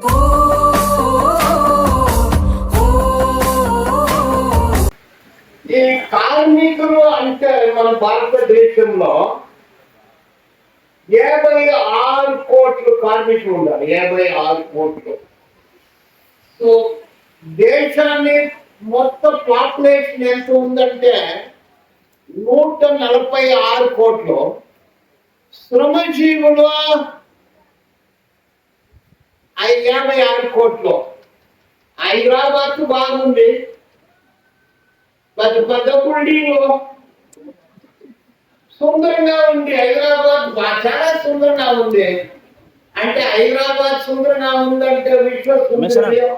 ఈ కార్మికులు అంటే మన భారతదేశంలో యాభై ఆరు కోట్లు కార్మికులు ఉన్నారు యాభై ఆరు కోట్లు. సో దేశాన్ని మొత్తం పాపులేషన్ ఎంత ఉందంటే నూట నలభై ఆరు కోట్లు. శ్రమజీవులు ఐ- యాభై ఆరు కోట్లు. హైదరాబాద్ బాగుంది. పెద్ద పెద్ద బిల్డింగ్లు సుందరంగా ఉంది. హైదరాబాద్ చాలా సుందరంగా ఉంది. అంటే హైదరాబాద్ సుందరంగా ఉందంటే విశ్వ సుందరం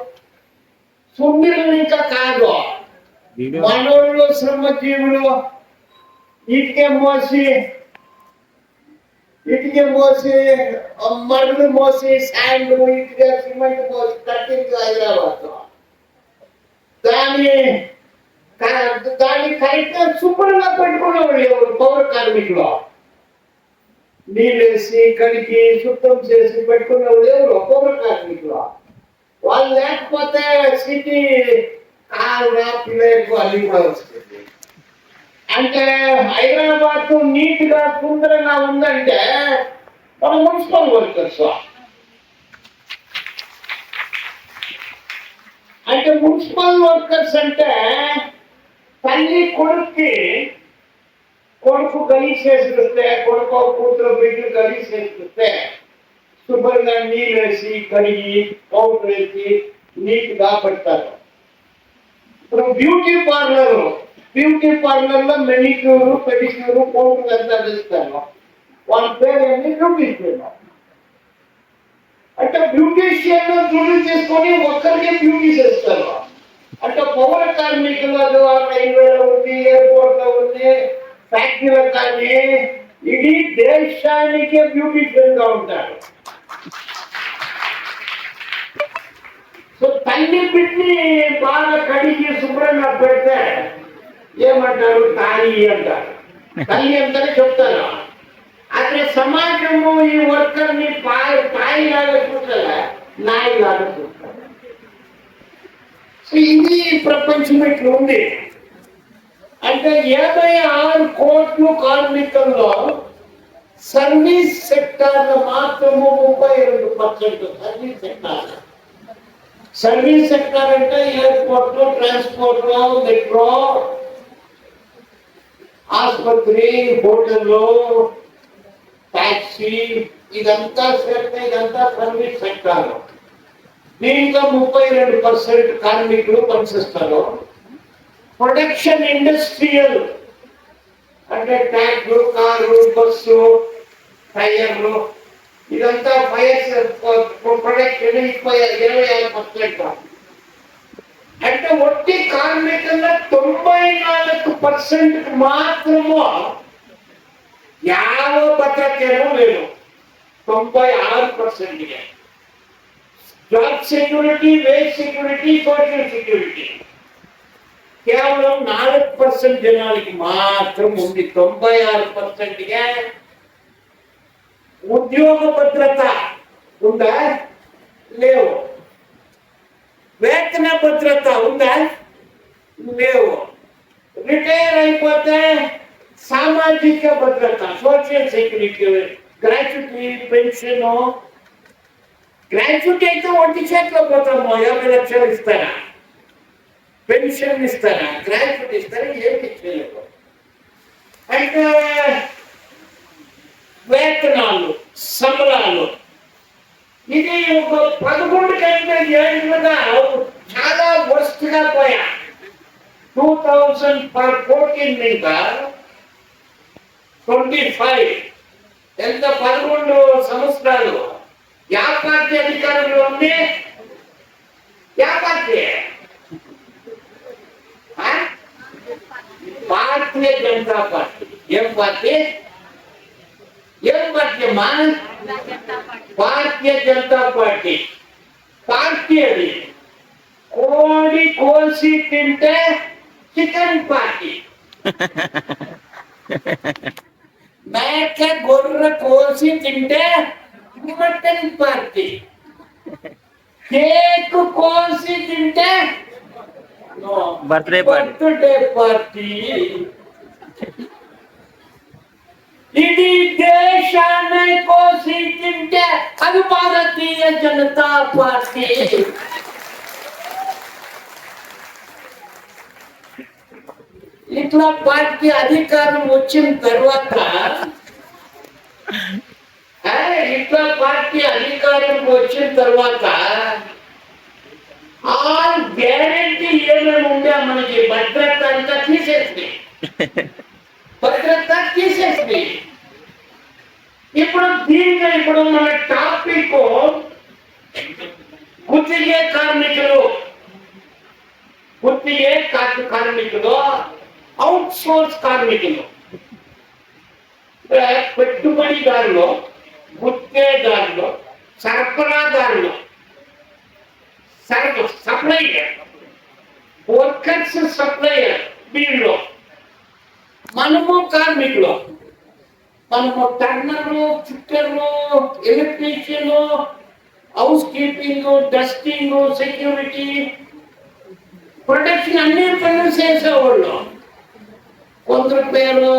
సుందరం ఇంకా కాదు. మనోళ్ళు శ్రమజీవులు ఇటుకే మోసి ఇటుక మోసి మడులు మోసి శాండ్ ఇటుక సిమెంట్ మోసి కట్టింది హైదరాబాద్ దాన్ని దాన్ని కరెక్ట్ శుభ్రంగా పెట్టుకునేవాళ్ళు ఎవరు? పౌర కార్మికులు. నీళ్ళేసి కడిగి శుద్ధం చేసి పెట్టుకునేవాళ్ళు ఎవరు? పౌర కార్మికులు. వాళ్ళు లేకపోతే సిటీ కాలుగా పిల్లలకు అల్లి కూడా వస్తుంది అంటే హైదరాబాద్ నీట్గా సుందరంగా ఉందంటే మన మున్సిపల్ వర్కర్స్ అంటే మున్సిపల్ వర్కర్స్ అంటే తల్లి కొడుక్కి కొడుకు గలీజ్ చేసిస్తే కొడుకు కూతురు బిడ్డలు గలీజ్ చేసిస్తే శుభ్రంగా నీళ్ళు వేసి కడిగి పౌడర్ వేసి నీట్గా పెడతారు. ఇప్పుడు బ్యూటీ పార్లర్ బ్యూటీ పార్లర్లో మెనిక్యూర్ పెడిక్యూర్ పౌడర్ అంతా వేస్తారు వాళ్ళ పేరు ఏంటి బ్యూటీషియన్ అంటే బ్యూటీషియన్ డ్యూటీ చేసుకొని ఒక్కరికి బ్యూటీ చేస్తారు అంటే పౌర కార్మికులు అది రైల్వేలో ఉంది ఎయిర్పోర్ట్లో ఉంది ఫ్యాక్టరీలో కానీ ఇది దేశానికే బ్యూటీషియన్గా ఉంటారు సో తల్లి బిడ్డని బాగా కడిగి శుభ్రంగా పెడితే ఏమంటారు? తాయి అంటారు. తల్లి అంతనే చెప్తారు అదే సమాజము ఈ వర్కర్ని పాయి తాయి లాగా చూడాల? నాయి లాగా చూస్తారు ఇది ప్రపంచం ఇట్లా ఉంది అంటే యాభై ఆరు కోట్లు కార్మికంలో సర్వీస్ సెక్టార్ మాత్రము ముప్పై రెండు percent. Service sector. Service sector అంటే ఎయిర్పోర్ట్ ట్రాన్స్పోర్ట్ మెట్రో ఆసుపత్రి హోటల్లో టాక్సీ ఇదంతా సేర్తే ఇదంతా సర్వీస్ సెక్టార్ దీంట్లో ముప్పై రెండు పర్సెంట్ కార్మికులు పనిచేస్తారు. ప్రొడక్షన్ ఇండస్ట్రియల్ అంటే ట్యాంకు కారు బస్సు టైర్లు ఇదంతా ఫైర్ ప్రొడక్షన్ uh, ఇరవై ఆరు పర్సెంట్ అంటే ఒట్టి కార్మికుల తొంభై నాలుగు పర్సెంట్ మాత్రము యావ భద్రతేమో లేదు. తొంభై ఆరు percent job security wage security social security. కేవలం నాలుగు పర్సెంట్ జనాలకి మాత్రం ఉంది. తొంభై ఆరు పర్సెంట్గా ఉద్యోగ భద్రత ఉందా? లేవు. వేతన భద్రత ఉందా? లేవు. రిటైర్ అయిపోతే సామాజిక భద్రత social security gratuity pension. Gratuity అయితే ఒంటి చేతిలో పోతాము యాభై లక్షలు ఇస్తారా? పెన్షన్ ఇస్తారా? గ్రాట్యుటీ ఇస్తారా? ఏమి చేయలేదు అయితే వేతనాలు సంబరాలు. ఇది ఒక పదకొండు కంటే ఏళ్ళుగా చాలా వస్తుగా పోయా. 2014 ನಿಂದ 25 ಎಂತ 11 ಸಂಸ್ಥೆಗಳು ಯಾವ ಪಾರ್ಟಿ ಅಧಿಕಾರಿಗಳು ಒಮ್ಮೆ ಯಾವ ಪಾರ್ಟಿ ಭಾರತೀಯ ಜನತಾ ಪಾರ್ಟಿ ಏನ್ ಪಾರ್ಟಿ ಏನ್ ಪಾರ್ಟಿ ಅಮ್ಮ ಭಾರತೀಯ ಜನತಾ ಪಾರ್ಟಿ ಪಾರ್ಟಿಯಲ್ಲಿ ಕೋಡಿ ಕೋಸಿ ತಿಂತೆ चिकन पार्टी। मैं गोर्र को तिंटे मटन पार्टी। केक कोसी तिंटे बर्थडे बर्थडे पार्टी इडी देश में कोसी भारतीय जनता पार्टी। ఇట్లా పార్టీ అధికారం వచ్చిన తర్వాత ఆ, ఇట్లా పార్టీ అధికారం వచ్చిన తర్వాత ఆల్ గ్యారెంటీ ఏమేమి ఉండే మనకి భద్రత అంతా తీసేసింది భద్రత తీసేసింది ఇప్పుడు దీంట్లో ఇప్పుడు మన టాపిక్ గుత్తిగే కార్మికులు గుత్తిగే కార్మి- కార్మికులు అవుట్సోర్స్ కార్మికులు. పెట్టుబడిదారులు గుత్తేదారులు సరఫరాదారులు సరఫ సప్లైయర్ వర్కర్స్ సప్లైయర్ వీళ్ళు. మనము కార్మికులు. మనము టర్నర్లు ఫిట్టర్లు ఎలక్ట్రీషియన్లు housekeeping dusting security protection అన్ని పనులు చేసేవాళ్ళు. కొందరు పేరు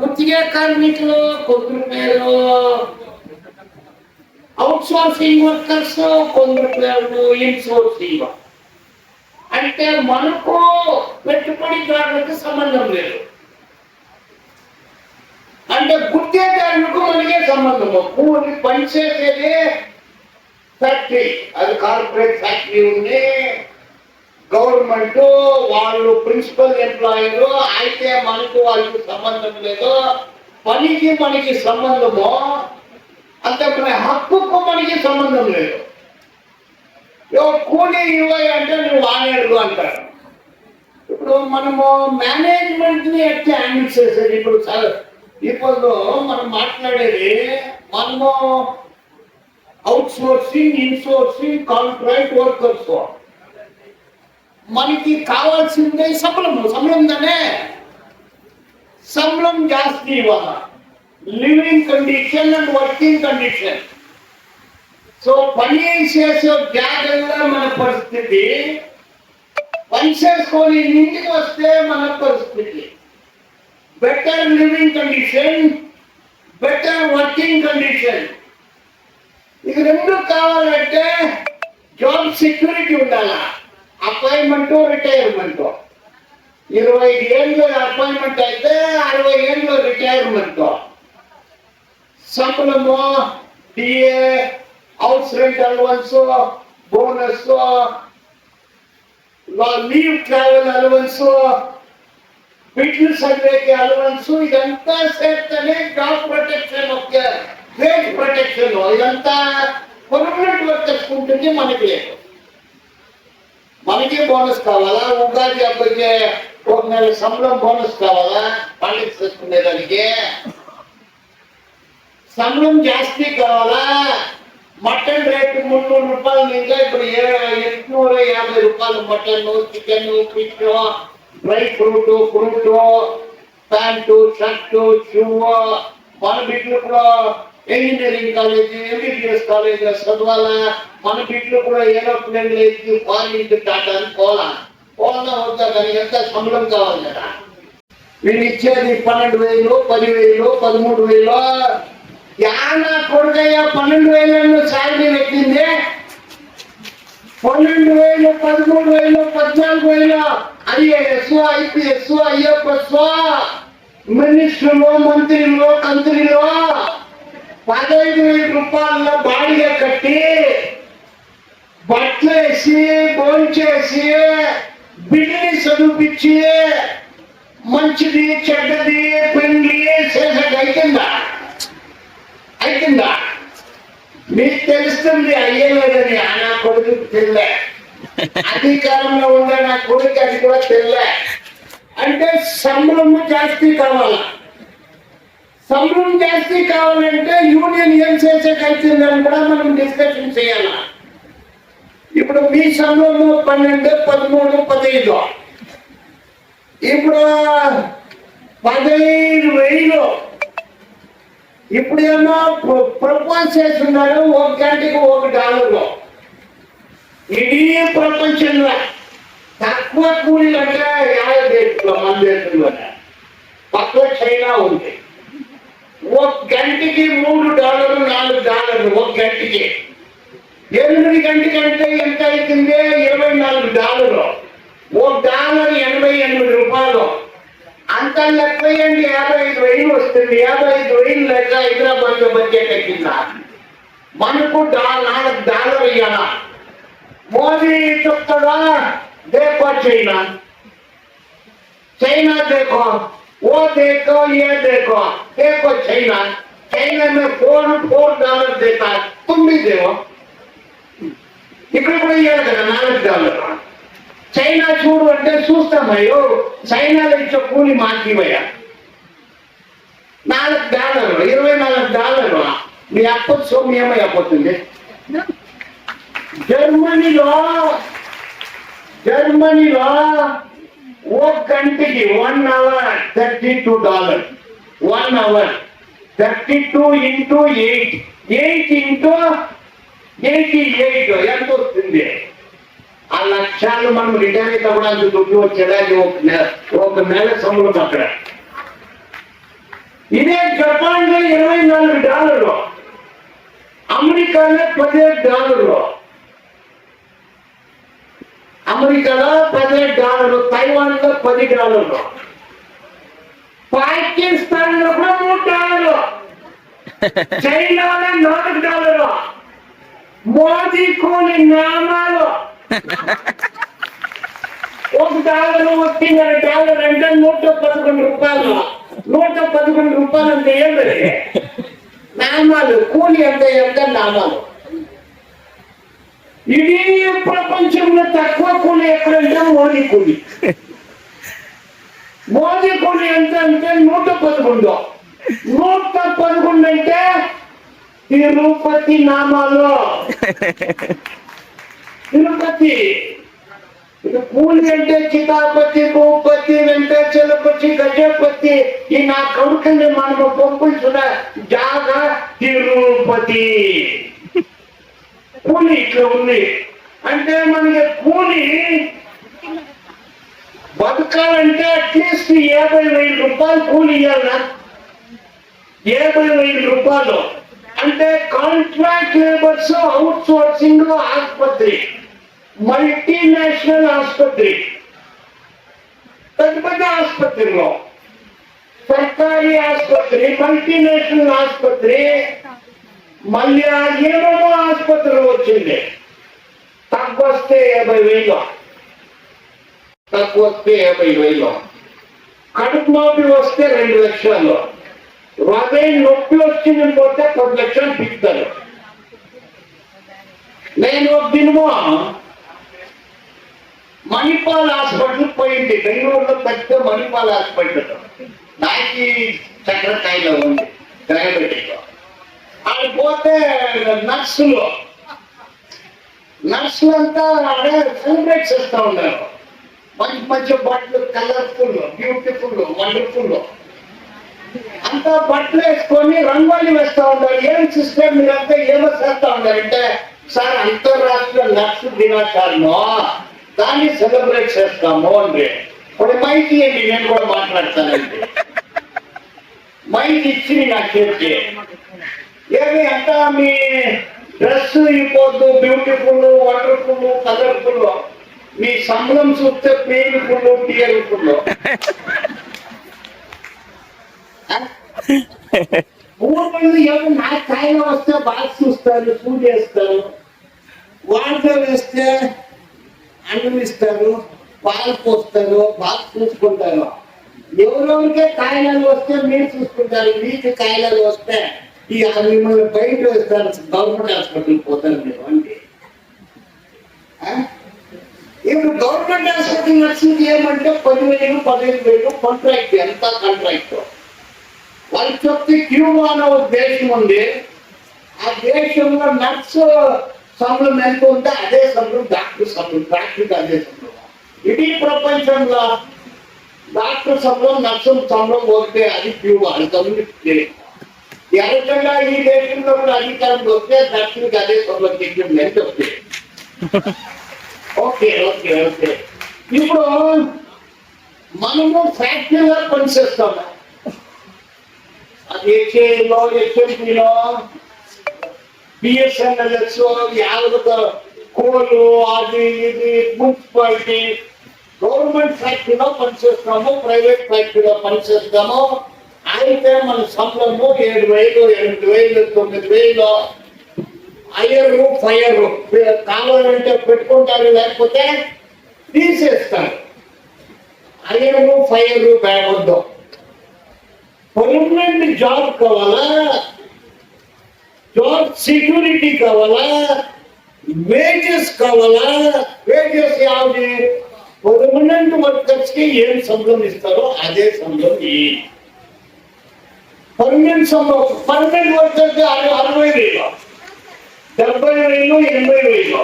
గుర్తిగే కార్మికులు కొందరు పేరు అవుట్సోర్సింగ్ వర్కర్స్ కొందరు పేరు ఇన్సోర్సింగ్ అంటే మనకు పెట్టుబడిదారులకు సంబంధం లేదు. అంటే గుర్తేదారులకు మనకే సంబంధము కూలి పనిచేసేదే ఫ్యాక్టరీ అది కార్పొరేట్ ఫ్యాక్టరీ ఉంది. గవర్నమెంట్ వాళ్ళు ప్రిన్సిపల్ ఎంప్లాయీలు అయితే మనకు వాళ్ళకి సంబంధం లేదు. పనికి మనకి సంబంధము అంతే హక్కుకు మనకి సంబంధం లేదు. కూలీ ఇవ్వాలి అంటే నువ్వు వాడేడు అంటారు. ఇప్పుడు మనము మేనేజ్మెంట్ని ఎట్లా హ్యాండిల్ చేసేది? ఇప్పుడు సార్ ఇప్పుడు మనం మాట్లాడేది మనము outsourcing insourcing contract workers మనకి కావాల్సిందే సంబలము సంబలం దానే సంబలం జాస్తి ఇవ్వాలి living condition and working condition so పని చేసే జాగ్రత్తగా మన పరిస్థితి. పని చేసుకొని ఇంటికి వస్తే మన పరిస్థితి. Better living condition better working condition ఇది రెండు కావాలంటే జాబ్ సెక్యూరిటీ ఉండాలా? Appointment retirement. ఇరవై ఏళ్ళు అపాయింట్మెంట్ అయితే అరవై ఏళ్ళు retirement. సంబలము DA house rent allowance bonus leave travel allowance బిడ్లు సర్వేకి అలవన్స్ ఇదంతా చేస్తేనే జాబ్ ప్రొటెక్షన్ ఒక. వేజ్ ప్రొటెక్షన్ ఇదంతా పర్మనెంట్ వర్కర్స్ ఉంటుంది మనకి లేదు. మనకి బోనస్ కావాలా ఉగాది అబ్బాయికి ఒక నెల సంబళం బోనస్ కావాలా పండుగ చేసుకునేదానికి సంబళం జాస్తి కావాలా మటన్ రేటు మున్నూరు రూపాయలు ఇంకా ఇప్పుడు ఎట్నూర యాభై రూపాయలు mutton chicken fish dry fruit fruit pant shirt shoe మన బిడ్డలు కూడా ఇంజనీరింగ్ కాలేజ్ ఎంబీబీఎస్ కాలేజ్ చదవాలా మన బిడ్డలు కూడా ఏరోప్లేన్ లేదు ఫారిన్ టాటా అని పోలా పోలా వద్దా కానీ ఎంత సంబలం కావాలి కదా వీళ్ళు ఇచ్చేది పన్నెండు వేలు పదివేలు పదమూడు వేలు యానా కొడుకయ్యా పన్నెండు వేలు శాలరీ పెట్టింది పన్నెండు వేలు పదమూడు వేలు పద్నాలుగు వేలు ఐఏఎస్ ఐపీఎస్ ఐఎఫ్ఎస్ మినిస్టర్లు మంత్రులు కంత్రులు పదహైదు వేల రూపాయల బాడిగ కట్టి బట్టలు వేసి భోంచేసి బిడ్డని చదివిపించి మంచిది చెడ్డది పెండ్లి చేసేది అయితుందా? అయితుందా? మీకు తెలుస్తుంది అయ్యలేదని ఆ నా కొడుకు తెల్లే. అధికారంలో ఉన్న నా కొడుకు అది కూడా తెల్లే. అంటే సంబళము జాస్తి కావాలా? సంబరం జాస్తి కావాలంటే యూనియన్ ఏం చేసేకైతుందని కూడా మనం డిస్కషన్ చేయాలా? ఇప్పుడు మీ సంబళము పన్నెండు పదమూడు పదహైదు ఇప్పుడు పదహైదు వేలు. ఇప్పుడేమో ప్రపోజ్ చేస్తున్నారు ఒక గంటకి ఒక డాలర్లో ఇడీ ప్రపంచంలో తక్కువ కూలీలు అంటే యాభై దేశంలో మన దేశంలోనే పక్కన చైనా ఉంది. ఒక గంటకి మూడు డాలర్లు నాలుగు డాలర్లు ఒక గంటకి. ఎనిమిది గంటకంటే ఎంత అవుతుంది? ఇరవై నాలుగు డాలర్లు. ఒక డాలర్ ఎనభై ఎనిమిది రూపాయలు. అంత లెక్క వేయండి యాభై ఐదు వేలు వస్తుంది. యాభై ఐదు వేలు లెక్క హైదరాబాద్లో బడ్జెట్ కింద మనకు నాలుగు డాలర్ ఇవ్వాలా మోదీ చెప్తాడా? దేకో చైనా. చైనా देखो वो देखो ये देखो देखो चैना चैना में फोर फोर डॉलर देता है तुम भी देवो ఇక్కడ కూడా ఇవ్వాలి కదా నాలుగు డాలర్ చైనా చూడు అంటే చూస్తామయ్యో చైనాలో ఇచ్చే కూలి మాకి ఇవ్వయా నాలుగు డాలర్లు ఇరవై నాలుగు డాలర్లు మీ అప్పు సొమ్ము ఏమైపోతుంది జర్మనీలో జర్మనీలో ఒక గంటకి one hour thirty two dollar one hour thirty two into eight eight into eighty eight ఎంత వస్తుంది? ఆ లక్ష్యాలు మనం రిటైర్ అవ్వడానికి దుడ్డు వచ్చేదానికి ఒక నెల ఒక నెల సంబరం అక్కడ ఇదే జపాన్లో ఇరవై నాలుగు డాలర్లు. అమెరికాలో పదిహేడు డాలర్లు. అమెరికాలో పది డాలర్లు తైవాన్లో పది డాలర్లు. పాకిస్తాన్లో కూడా మూడు డాలర్లు. చైనాలో నాలుగు డాలర్లు. మోదీ కోని నామాలు. ఒక డాలర్ వచ్చిందని డాలర్ అంటే నూట పదకొండు రూపాయలు. నూట పదకొండు రూపాయలు అంటే ఏమి నామాలు. కూలి అంటే ఎంత? నామాలు. ఇడీ ప్రపంచంలో తక్కువ కూలి ఎక్కడంటే మోదీ కూలి మోదీ కూలి ఎంత అంటే నూట పదకొండు నూట పదకొండు అంటే తిరుపతి నామాలు తిరుపతి ఇక కూలి అంటే చితాపతి భూపతి వెంకటచలపతి గజపతి ఈ నా కొడుకుని మనకు పంపించిన జాగ తిరుపతి కూలి ఇట్లా ఉంది. అంటే మనకి కూలి బతకాలంటే అట్లీస్ట్ యాభై వేల రూపాయలు కూలి ఇవ్వాలనా యాభై వేల రూపాయలు. అంటే కాంట్రాక్ట్ లేబర్స్ అవుట్ సోర్సింగ్ ఆసుపత్రి. మల్టీనేషనల్ ఆసుపత్రి. పెద్ద పెద్ద ఆసుపత్రిలో సర్కారీ ఆసుపత్రి మల్టీనేషనల్ ఆసుపత్రి. మళ్ళీ ఆ ఏమేమో ఆసుపత్రిలో వచ్చింది. తక్కువ వస్తే యాభై వేలు. తక్కువ వస్తే యాభై వేలు. కడుపు నొప్పి వస్తే రెండు లక్షలు. హృదయం నొప్పి వచ్చింది పోతే పది లక్షలు పిక్తారు నేను ఒక దినమో మణిపాల్ హాస్పిటల్ పోయింది. బెంగళూరులో పెద్ద మణిపాల్ హాస్పిటల్. నాకి చక్రకాయలో ఉంది. డయాబెటిక్ అది పోతే నర్సులు. నర్సులు అంతా ఆడే సెలబ్రేట్ చేస్తూ ఉన్నారు. మంచి మంచి బట్టలు కలర్ఫుల్ బ్యూటిఫుల్ వండర్ఫుల్. అంతా బట్టలు వేసుకొని రంగోలి వేస్తూ ఉన్నారు. ఏం సిస్టర్ మీరంతా ఏమో చేస్తా ఉన్నారంటే సార్ అంతర్రాష్ట్రీయ నర్సు దినాచారము దాన్ని సెలబ్రేట్ చేస్తాము అండి ఇప్పుడు మైక్ ఇవ్వండి నేను కూడా మాట్లాడతానండి. మైక్ ఇచ్చి నా చేతికి ఏమి అంతా మీ డ్రెస్ ఇవ్వద్దు బ్యూటిఫుల్ వండర్ఫుల్ కలర్ఫుల్ మీ సంబలం చూస్తే పెయిన్ఫుల్ టీయర్ఫుల్ ఊర్లో ఎవరు నా స్థాయిలో వస్తే బాగా చూస్తారు పూజ చేస్తారు. వాళ్ళతో వేస్తే అన్నం ఇస్తారు పాలు పోస్తారు బాగా చూసుకుంటారు. ఎవరెవరికే కాయలు వస్తే మీరు చూసుకుంటారు మీకు కాయలు వస్తే ఈ ఆ మిమ్మల్ని బయట వేస్తారు గవర్నమెంట్ హాస్పిటల్ పోతారు మీరు అంటే. ఇప్పుడు గవర్నమెంట్ హాస్పిటల్ నర్సింగ్ ఏమంటే పదివేలు పదిహేను వేలు కాంట్రాక్ట్ ఎంత కాంట్రాక్ట్ వాళ్ళు చెప్తే క్యూబా అనే ఒక దేశం ఉంది. ఆ దేశంలో నర్స్ సంబలం ఎంత ఉంటే అదే సంబలం డాక్టర్ సంబలం డాక్టర్కి అదే సంబలం ఇడీ ప్రపంచంలో డాక్టర్ సంబలం నర్సు సంబలం పోతే అది క్యూబా అంతమంది ఎరకంగా ఈ దేశంలో కూడా అధికారం వస్తే డాక్టర్కి అదే సంబలం చెప్పిన ఎంత వస్తే ఓకే ఓకే ఓకే ఇప్పుడు మనము ఫ్యాక్టరీలో పనిచేస్తాము అది హెచ్ఏలో హెచ్ఎంపీలో బిఎస్ఎన్ఎల్ఎస్ యావత కోలు అది ఇది మున్సిపాలిటీ గవర్నమెంట్ ఫ్యాక్టరీలో పనిచేస్తాము ప్రైవేట్ ఫ్యాక్టరీలో పనిచేస్తాము అయితే మన సంబళము ఏడు వేలు ఎనిమిది వేలు తొమ్మిది వేలు అయ్యరు ఫైర్ కావాలంటే పెట్టుకుంటారు లేకపోతే తీసేస్తారు. అయ్యరు ఫైర్ బ్యాగొద్దు పర్మనెంట్ జాబ్ కావాలా? జాబ్ సెక్యూరిటీ కావాలా? వేజెస్ కావాలా? వేజెస్ యావది? పర్మనెంట్ వర్కర్స్కి ఏం సంబంధిస్తారో ఇస్తారో అదే సంబంధం పర్మనెంట్ సంబళం పర్మనెంట్ వర్కర్కి అరవై అరవై వేలు. డెబ్బై వేలు ఎనభై వేలు.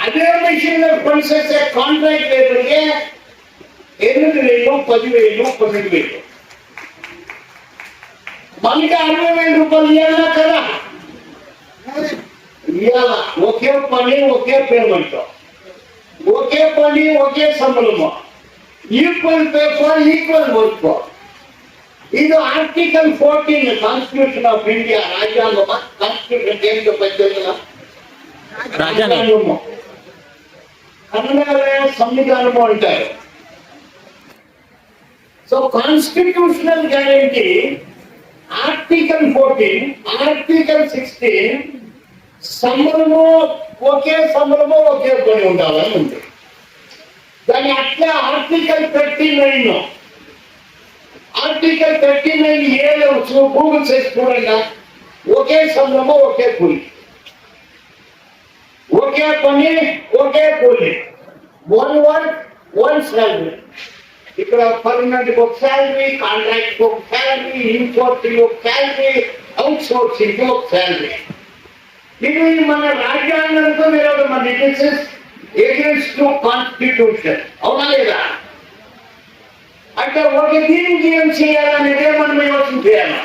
అదే మిషన్లో పనిచేసే కాంట్రాక్ట్ లేబర్కి ఎనిమిది వేలు పది వేలు పన్నెండు వేలు. మనకి అరవై వేల రూపాయలు ఇవ్వాలా కదా? ఇవాళ ఒకే పని ఒకే పేమెంట్ ఒకే పని ఒకే సంబళము equal pay for equal work ఇది article fourteen constitution of India రాజ్యాంగమా constitution ఏంటో పద్దెనిమిది రాజ్యాంగం. కన్నడలో సంవిధానము అంటారు. So constitutional guarantee article fourteen article sixteen సంబరము ఒకే సంబరము ఒకే పని ఉండాలని ఉంది. దాని అట్లా article thirty nine article thirty nine ఏలో గూగుల్ చేసి చూడండి ఒకే సంబరము ఒకే కూలి ఒకే పని ఒకే కూలి వన్ వర్క్ వన్ సాలరీ ఇక్కడ పర్మనెంట్ ఒక శాలరీ కాంట్రాక్ట్ ఒక శాలరీ ఇన్సోర్సింగ్ ఒక శాలరీ అవుట్ సోర్సింగ్ ఒక శాలరీ ఇది మన రాజ్యాంగంతో విరోధం మన it is against to constitution అవునా లేదా అంటే ఒక దీనికి ఏం చేయాలనేదే మనం యోచన చేయాలి